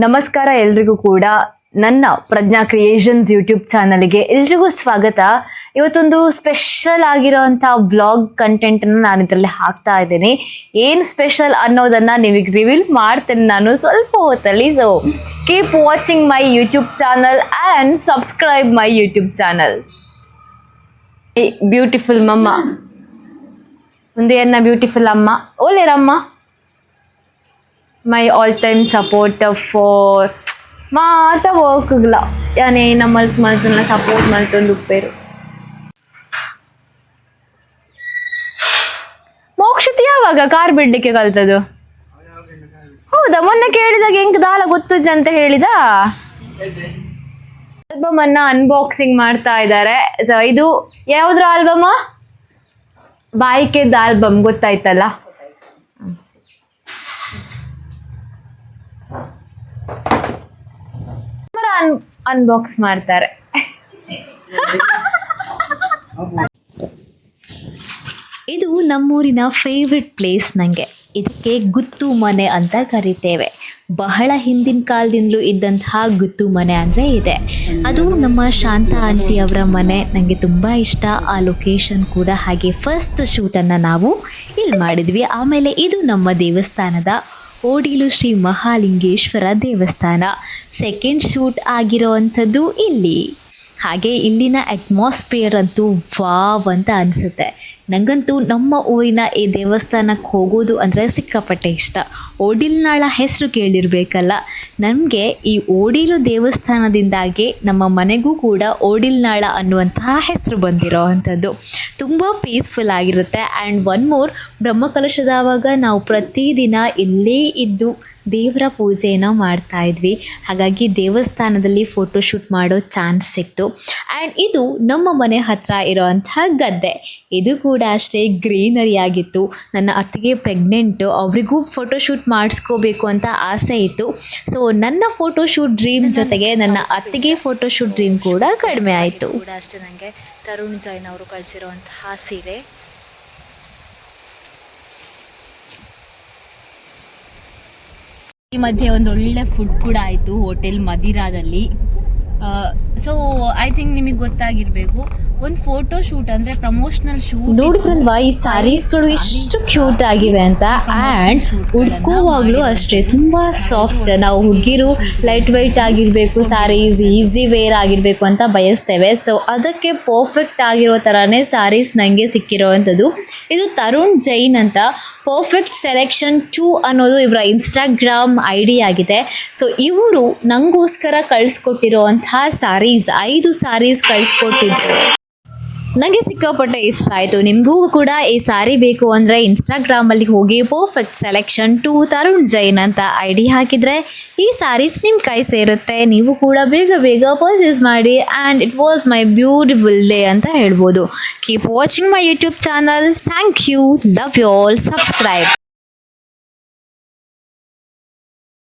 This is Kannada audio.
ನಮಸ್ಕಾರ ಎಲ್ರಿಗೂ ಕೂಡ. ನನ್ನ ಪ್ರಜ್ಞಾ ಕ್ರಿಯೇಷನ್ಸ್ ಯೂಟ್ಯೂಬ್ ಚಾನಲ್ಗೆ ಎಲ್ರಿಗೂ ಸ್ವಾಗತ. ಇವತ್ತೊಂದು ಸ್ಪೆಷಲ್ ಆಗಿರೋಂಥ ವ್ಲಾಗ್ ಕಂಟೆಂಟನ್ನು ನಾನು ಇದರಲ್ಲಿ ಹಾಕ್ತಾ ಇದ್ದೀನಿ. ಏನು ಸ್ಪೆಷಲ್ ಅನ್ನೋದನ್ನು ನಿಮಗೆ ರಿವೀಲ್ ಮಾಡ್ತೇನೆ ನಾನು ಸ್ವಲ್ಪ ಹೊತ್ತಲ್ಲಿ. So keep watching my YouTube channel and subscribe my YouTube channel beautiful ಮಮ್ಮ ಮುಂದೆ ಅನ್ನ ಬ್ಯೂಟಿಫುಲ್ ಅಮ್ಮ? ಓಲೇರಮ್ಮ my time support supporter for ಮಾತ ವರ್ಕ್ಗಳ ಯಾನೇ ನಮ್ಮಲ್ತ್ ಮಲ್ತನ ಸಪೋರ್ಟ್ ಮಲ್ತೊಂದು ಉಪ್ಪೇರು ಮೋಕ್ಷತಿ ಯಾವಾಗ ಕಾರ್ ಬಿಡ್ಲಿಕ್ಕೆ ಕಲ್ತದು ಹೌದಾ? ಮೊನ್ನೆ ಕೇಳಿದಾಗ ಹೆಂಗ್ ದಾಲ ಗೊತ್ತು ಅಂತ ಹೇಳಿದ? ಆಲ್ಬಮ್ ಅನ್ನ ಅನ್ಬಾಕ್ಸಿಂಗ್ ಮಾಡ್ತಾ ಇದ್ದಾರೆ. ಇದು ಯಾವ್ದ್ರ ಆಲ್ಬಮ್ ಬಾಯಿಕೆದ ಆಲ್ಬಮ್ ಗೊತ್ತಾಯ್ತಲ್ಲ? ಅನ್ ಅನ್ಬಾಕ್ಸ್ ಮಾಡ್ತಾರೆ. ಇದು ನಮ್ಮೂರಿನ ಫೇವ್ರೆಟ್ ಪ್ಲೇಸ್ ನನಗೆ ಇದಕ್ಕೆ ಗುತ್ತು ಮನೆ ಅಂತ ಕರಿತೇವೆ. ಬಹಳ ಹಿಂದಿನ ಕಾಲದಿಂದಲೂ ಇದ್ದಂತಹ ಗುತ್ತು ಮನೆ ಅಂದರೆ ಇದೆ. ಅದು ನಮ್ಮ ಶಾಂತ ಆಂಟಿ ಅವರ ಮನೆ. ನನಗೆ ತುಂಬ ಇಷ್ಟ. ಆ ಲೊಕೇಶನ್ ಕೂಡ ಹಾಗೆ ಫಸ್ಟ್ ಶೂಟನ್ನು ನಾವು ಇಲ್ಲಿ ಮಾಡಿದ್ವಿ. ಆಮೇಲೆ ಇದು ನಮ್ಮ ದೇವಸ್ಥಾನದ ಓಡಿಲು ಶ್ರೀ ಮಹಾಲಿಂಗೇಶ್ವರ ದೇವಸ್ಥಾನ. ಸೆಕೆಂಡ್ ಶೂಟ್ ಆಗಿರೋವಂಥದ್ದು ಇಲ್ಲಿ. ಹಾಗೆ ಇಲ್ಲಿನ ಅಟ್ಮಾಸ್ಫಿಯರ್ ಅಂತೂ ವಾವ್ ಅಂತ ಅನಿಸುತ್ತೆ. ನನಗಂತೂ ನಮ್ಮ ಊರಿನ ಈ ದೇವಸ್ಥಾನಕ್ಕೆ ಹೋಗೋದು ಅಂದರೆ ಸಿಕ್ಕಾಪಟ್ಟೆ ಇಷ್ಟ. ಓಡಿಲ್ನಾಳ ಹೆಸರು ಕೇಳಿರಬೇಕಲ್ಲ. ನಮಗೆ ಈ ಓಡಿಲು ದೇವಸ್ಥಾನದಿಂದಾಗಿ ನಮ್ಮ ಮನೆಗೂ ಕೂಡ ಓಡಿಲ್ನಾಳ ಅನ್ನುವಂತಹ ಹೆಸರು ಬಂದಿರೋ ಅಂಥದ್ದು. ತುಂಬ ಪೀಸ್ಫುಲ್ ಆಗಿರುತ್ತೆ. ಆ್ಯಂಡ್ ಒನ್ ಮೋರ್ ಬ್ರಹ್ಮಕಲಶದವಾಗ ನಾವು ಪ್ರತಿದಿನ ಇಲ್ಲೇ ಇದ್ದು ದೇವರ ಪೂಜೆಯನ್ನು ಮಾಡ್ತಾ ಇದ್ವಿ. ಹಾಗಾಗಿ ದೇವಸ್ಥಾನದಲ್ಲಿ ಫೋಟೋಶೂಟ್ ಮಾಡೋ ಚಾನ್ಸ್ ಸಿಕ್ತು. ಆ್ಯಂಡ್ ಇದು ನಮ್ಮ ಮನೆ ಹತ್ರ ಇರೋವಂಥ ಗದ್ದೆ. ಇದು ಅಷ್ಟೇ ಗ್ರೀನರಿ ಆಗಿತ್ತು. ನನ್ನ ಅತ್ತಿಗೆ ಪ್ರೆಗ್ನೆಂಟು ಅವರಿಗೂ ಫೋಟೋಶೂಟ್ ಮಾಡಿಸ್ಕೋಬೇಕು ಅಂತ ಆಸೆ ಇತ್ತು. ಸೊ ನನ್ನ ಫೋಟೋಶೂಟ್ ಡ್ರೀಮ್ ಜೊತೆಗೆ ನನ್ನ ಅತ್ತಿಗೆ ಫೋಟೋಶೂಟ್ ಡ್ರೀಮ್ ಕೂಡ ಕಡಿಮೆ ಆಯಿತು. ಕೂಡ ಅಷ್ಟೇ ನನಗೆ ತರುಣ್ ಜೈನ್ ಅವರು ಕಳಿಸಿರುವಂತಹ ಸೀರೆ ಈ ಮಧ್ಯೆ ಒಂದು ಒಳ್ಳೆ ಫುಡ್ ಕೂಡ ಆಯಿತು ಹೋಟೆಲ್ ಮದಿರಾದಲ್ಲಿ. ಸೊ ಐ ಥಿಂಕ್ ನಿಮಗೆ ಗೊತ್ತಾಗಿರ್ಬೇಕು ಒಂದು ಫೋಟೋ ಶೂಟ್ ಅಂದ್ರೆ ಪ್ರಮೋಷನಲ್ ಶೂಟ್ ನೋಡಿದ್ರಲ್ವಾ ಈ ಸ್ಯಾರೀಸ್ಗಳು ಎಷ್ಟು ಕ್ಯೂಟ್ ಆಗಿವೆ ಅಂತ? ಆ್ಯಂಡ್ ಉಡ್ಕೋವಾಗಲೂ ಅಷ್ಟೇ ತುಂಬ ಸಾಫ್ಟ್ ನಾವು ಹುಡುಗಿರು ಲೈಟ್ ವೈಟ್ ಆಗಿರಬೇಕು ಸ್ಯಾರೀಸ್ ಈಸಿ ವೇರ್ ಆಗಿರಬೇಕು ಅಂತ ಬಯಸ್ತೇವೆ. ಸೊ ಅದಕ್ಕೆ ಪರ್ಫೆಕ್ಟ್ ಆಗಿರೋ ಥರನೇ ಸ್ಯಾರೀಸ್ ನನಗೆ ಸಿಕ್ಕಿರೋವಂಥದ್ದು ಇದು ತರುಣ್ ಜೈನ್ ಅಂತ. ಪರ್ಫೆಕ್ಟ್ ಸೆಲೆಕ್ಷನ್ ಟೂ ಅನ್ನೋದು ಇವರ ಇನ್ಸ್ಟಾಗ್ರಾಮ್ ಐ ಡಿ ಆಗಿದೆ. ಸೊ ಇವರು ನನಗೋಸ್ಕರ ಕಳಿಸ್ಕೊಟ್ಟಿರೋವಂತಹ ಸ್ಯಾರೀಸ್ ಐದು ಸ್ಯಾರೀಸ್ ಕಳಿಸ್ಕೊಟ್ಟಿದ್ರು. ನನಗೆ ಸಿಕ್ಕಾಪಟ್ಟೆ ಇಷ್ಟ ಆಯಿತು. ನಿಮಗೂ ಕೂಡ ಈ ಸಾರಿ ಬೇಕು ಅಂದರೆ ಇನ್ಸ್ಟಾಗ್ರಾಮಲ್ಲಿ ಹೋಗಿ perfect selection two Tarun Jain ಅಂತ ಐ ಡಿ ಹಾಕಿದರೆ ಈ ಸಾರೀಸ್ ನಿಮ್ಮ ಕೈ ಸೇರುತ್ತೆ. ನೀವು ಕೂಡ ಬೇಗ ಬೇಗ ಪರ್ಚೇಸ್ ಮಾಡಿ and it was my beautiful day ಅಂತ ಹೇಳ್ಬೋದು. Keep watching my YouTube channel thank you love you all subscribe